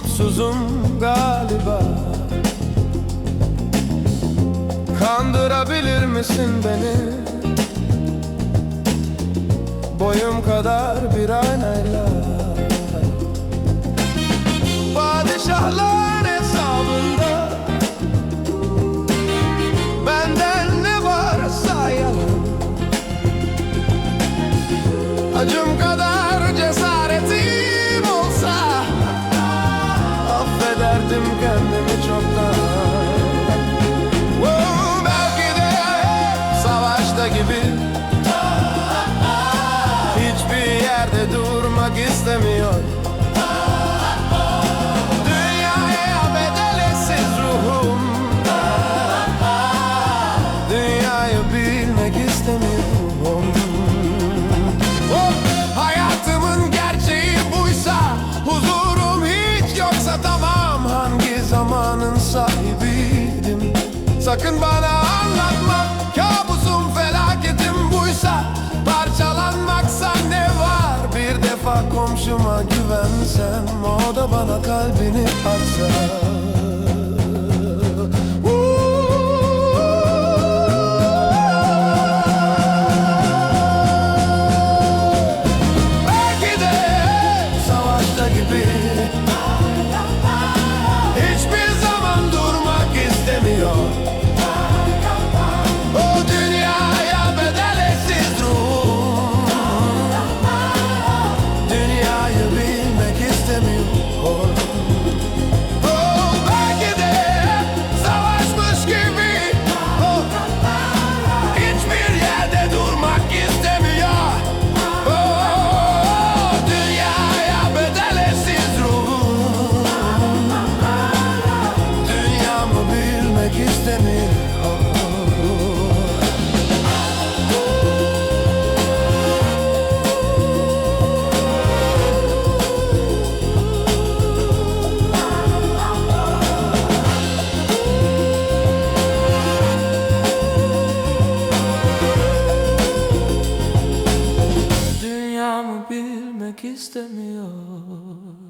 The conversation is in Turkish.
uykusuzum galiba. Kandırabilir misin beni? Boyum kadar bir aynayla. Padişahlar hesabında Benden ne varsa yalan. Acım kadar istemiyorum. Oh, hayatımın gerçeği buysa Huzurum hiç yoksa tamam. Hangi zamanın sahibiydim? Sakın bana anlatma Kabusum felaketim buysa. Parçalanmaksa ne var? Bir defa komşuma güvensem O da bana kalbini açsa baby. İstemiyor. Dünyamı bilmek istemiyor